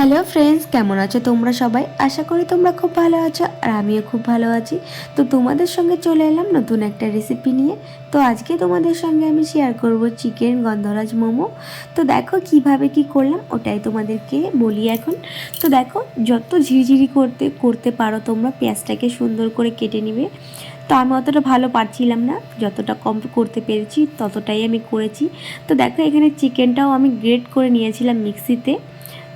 Hello friends, কেমন আছো তোমরা সবাই? আশা করি তোমরা খুব ভালো আছো আর আমিও খুব ভালো আছি। তো তোমাদের সঙ্গে চলে এলাম নতুন একটা রেসিপি নিয়ে। তো আজকে তোমাদের সঙ্গে আমি শেয়ার করব চিকেন গন্ধরাজ মোমো। তো দেখো কীভাবে কি করলাম, ওটাই তোমাদেরকে বলি এখন। তো দেখো, যত ঝিরিঝিরি করতে করতে পারো তোমরা, পেঁয়াজটাকে সুন্দর করে কেটে নিবে। তো আমি অতটা ভালো পারছিলাম না, যতটা কম করতে পেরেছি ততটাই আমি করেছি। তো দেখো এখানে চিকেনটাও আমি গ্রেট করে নিয়েছিলাম মিক্সিতে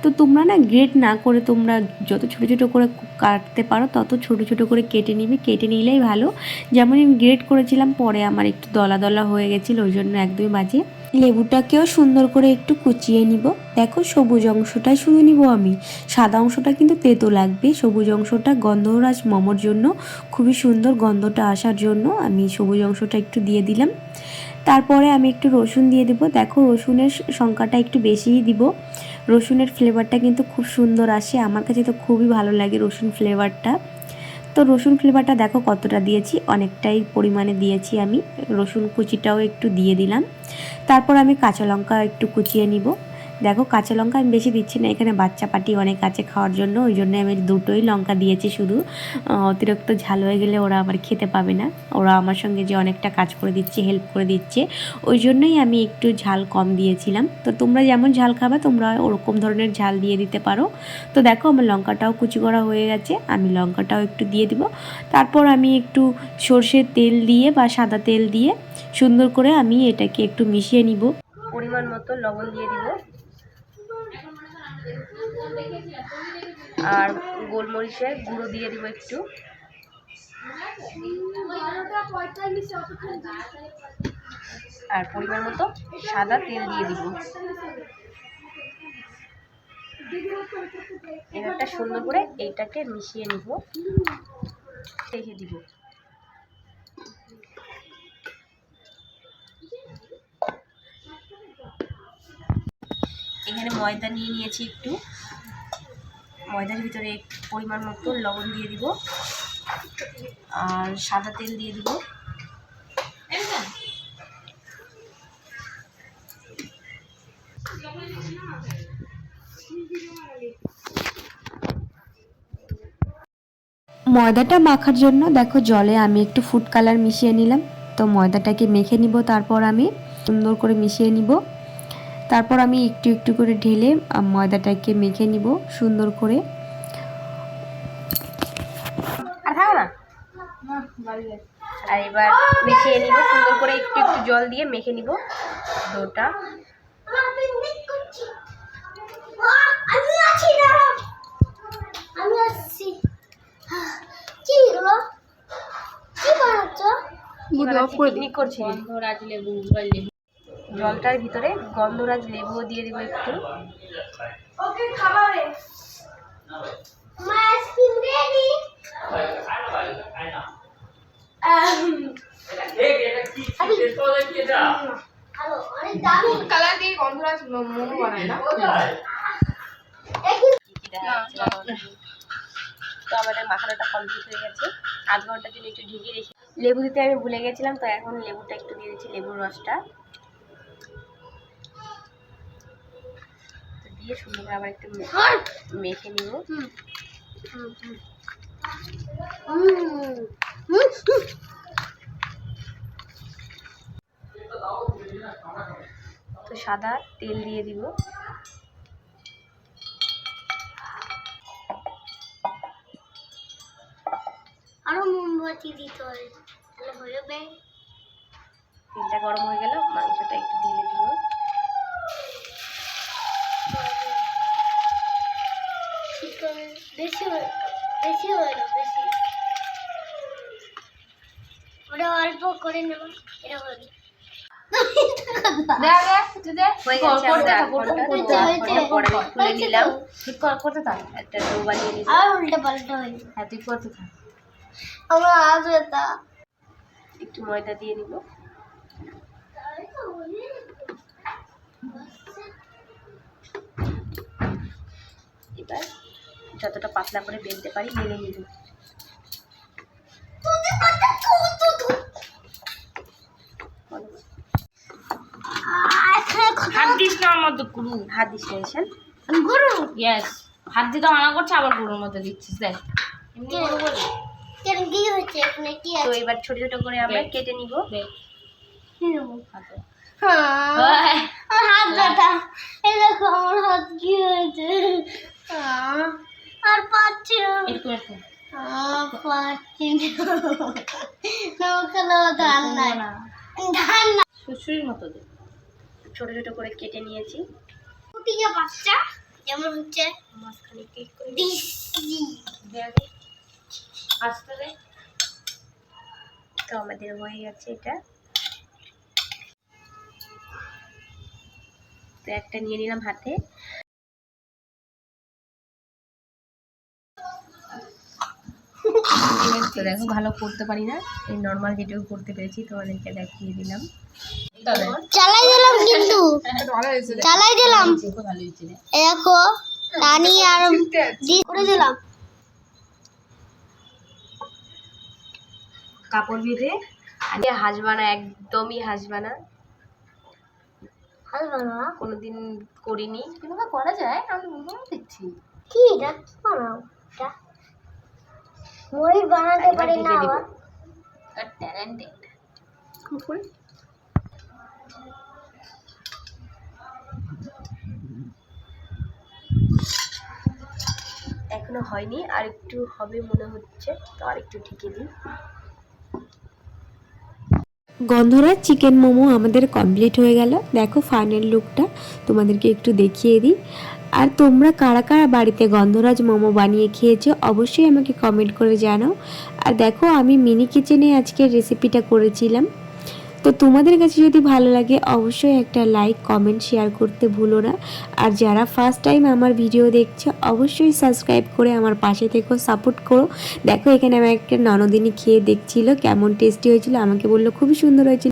তো তোমরা না গ্রেট না করে তোমরা যত ছোটো ছোটো করে কাটতে পারো, তত ছোটো ছোটো করে কেটে নিবে। কেটে নিলেই ভালো। যেমন আমি গ্রেট করেছিলাম, পরে আমার একটু দলা দলা হয়ে গেছিল, ওই জন্য একদমই বাজে। লেবুটাকেও সুন্দর করে একটু কুচিয়ে নিব। দেখো সবুজ অংশটাই শুধু নিব আমি। সাদা অংশটা কিন্তু তেতো লাগবে। সবুজ অংশটা গন্ধরাজ মোমোর জন্য, খুবই সুন্দর গন্ধটা আসার জন্য আমি সবুজ অংশটা একটু দিয়ে দিলাম। তারপরে আমি একটু রসুন দিয়ে দেবো। দেখো রসুনের সংখ্যাটা একটু বেশিই দিব। রসুনের ফ্লেভারটা কিন্তু খুব সুন্দর আসে। আমার কাছে তো খুবই ভালো লাগে রসুন ফ্লেভারটা তো রসুন ফ্লেভারটা দেখো কতটা দিয়েছি, অনেকটাই পরিমাণে দিয়েছি আমি। রসুন কুচিটাও একটু দিয়ে দিলাম। তারপর আমি কাঁচা লঙ্কা একটু কুচিয়ে নিব। দেখো, কাঁচা লঙ্কা আমি বেশি দিচ্ছি না। এখানে বাচ্চা পাটি অনেক আছে খাওয়ার জন্য, ওই জন্য আমি দুটোই লঙ্কা দিয়েছি শুধু। অতিরিক্ত ঝাল হয়ে গেলে ওরা আবার খেতে পাবে না। ওরা আমার সঙ্গে যে অনেকটা কাজ করে দিচ্ছে হেল্প করে দিচ্ছে, ওই জন্যই আমি একটু ঝাল কম দিয়েছিলাম। তো তোমরা যেমন ঝাল খাবে, তোমরা ওরকম ধরনের ঝাল দিয়ে দিতে পারো। তো দেখো, আমার লঙ্কাটাও কুচি করা হয়ে গেছে। আমি লঙ্কাটাও একটু দিয়ে দিব। তারপর আমি একটু সর্ষের তেল দিয়ে বা সাদা তেল দিয়ে সুন্দর করে আমি এটাকে একটু মিশিয়ে নিব। পরিমাণ মতো লবণ দিয়ে দিব। আর গোলমরিচের গুঁড়ো দিয়ে দিব একটু। আর পরিমাণ মতো সাদা তেল দিয়ে দিব। এবারটা সুন্দর করে এইটাকে মিশিয়ে নিব। রেখে দিব। এখানে ময়দা নিয়ে নিয়েছি একটু। ময়দার ভিতরে পরিমাণ মতো লবণ দিয়ে দিব। আর সাদা তেল দিয়ে দিব। ময়দাটা মাখার জন্য দেখো জলে আমি একটু ফুড কালার মিশিয়ে নিলাম। তো ময়দাটাকে মেখে নিব, তারপর আমি সুন্দর করে মিশিয়ে নিব। তারপর আমি একটু একটু করে ঢেলে ময়দাটাকে মেখে নিব সুন্দর করে। আর থাকো না। আর এবার মিশিয়ে নিব সুন্দর করে একটু একটু জল দিয়ে মেখে নিব ডোটা। পিকনিক করছি। জলটার ভিতরে গন্ধরাজ লেবুও দিয়ে দিব একটু কালার দিয়ে গন্ধরাজ মোমো বানায় না তো আমাদের মাখানোটা কমপ্লিট হয়ে গেছে আধ ঘণ্টার জন্য একটু ঢেকে রেখে লেবু দিতে আমি ভুলে গেছিলাম তো এখন লেবুটা একটু দিয়ে দিচ্ছি লেবুর রসটা দিয়ে সুন্দর করে আবার একটু মেখে নিব। হুম। হুম তো সাদা তেল দিয়ে দিব। আরও মোমবাতি দিতে হবে তাহলে হয়ে যাবে। তেলটা গরম হয়ে গেল মাংসটা একটু ঢেলে দিব। আমি তুলে নিলাম। ঠিক কর করতে থাক। একটা ডো বানিয়ে নিলাম আর উল্টা পাল্টা তুই করতে থাক। আমার আসবে তা একটু ময়দা দিয়ে নিব। যতটা পাতলা করে বেলতে পারি বেলে নিব। বলো। হাত দিস না আমার তো গুরু। হাত দিস না গুরু? ইয়েস হাত মানা করছে আবার দিচ্ছিস দেখ। কি হচ্ছে এখানে? কি তো এবার ছোট ছোট করে আমরা কেটে নিব? হাতে। হ্যাঁ। আমার হাত ব্যথা। এই দেখো আমার হাত কি হয়েছে? আহ, আর পাচ্ছি না। একটু একটু পাচ্ছি না। নৌকালো ধান নাই। না। ধান না। সুসুরির মতো দে। ছোট ছোট করে কেটে নিয়েছি। বাচ্চা যেমন হচ্ছে মাঝখানে করে তো আমাদের হয়ে গেছে এটা। তো একটা নিয়ে নিলাম হাতে। তো দেখো ভালো করতে পারি না। এই নর্মাল যেটুকু করতে পেরেছি তোমাদেরকে দেখিয়ে দিলাম। চালাই দিলাম কিন্তু। ভালো হয়েছে রে চালাই দিলাম। দেখো টানি আর করে দিলাম। কাপড় বেঁধে আগে হাসবানা একদমই হাসবানা হালকা না কোনোদিন করিনি। কিন্তু করা যায়? আমি দিচ্ছি কি? এটা কি বানাও? এটা ময়ূর বানাতে পারি না। আবার। এখনও হয়নি আর একটু হবে মনে হচ্ছে তো আর একটু ঢেকে দিই। গন্ধরাজ চিকেন মোমো আমাদের কমপ্লিট হয়ে গেল। দেখো ফাইনাল লুকটা তোমাদেরকে একটু দেখিয়ে দিই। আর তোমরা কারা কারা বাড়িতে গন্ধরাজ মোমো বানিয়ে খেয়েছো, অবশ্যই আমাকে কমেন্ট করে জানাও। আর দেখো, আমি মিনি কিচেনে আজকের রেসিপিটা করেছিলাম। তো তোমাদের কাছে যদি ভালো লাগে, অবশ্যই একটা লাইক কমেন্ট শেয়ার করতে ভুলো না। আর যারা ফার্স্ট টাইম আমার ভিডিও দেখছে, অবশ্যই সাবস্ক্রাইব করে আমার পাশে থেকো সাপোর্ট করো। দেখো, এখানে আমার একটা ননদিনী খেয়ে দেখছিল, কেমন টেস্টি হয়েছিল, আমাকে বলল, খুবই সুন্দর হয়েছিল।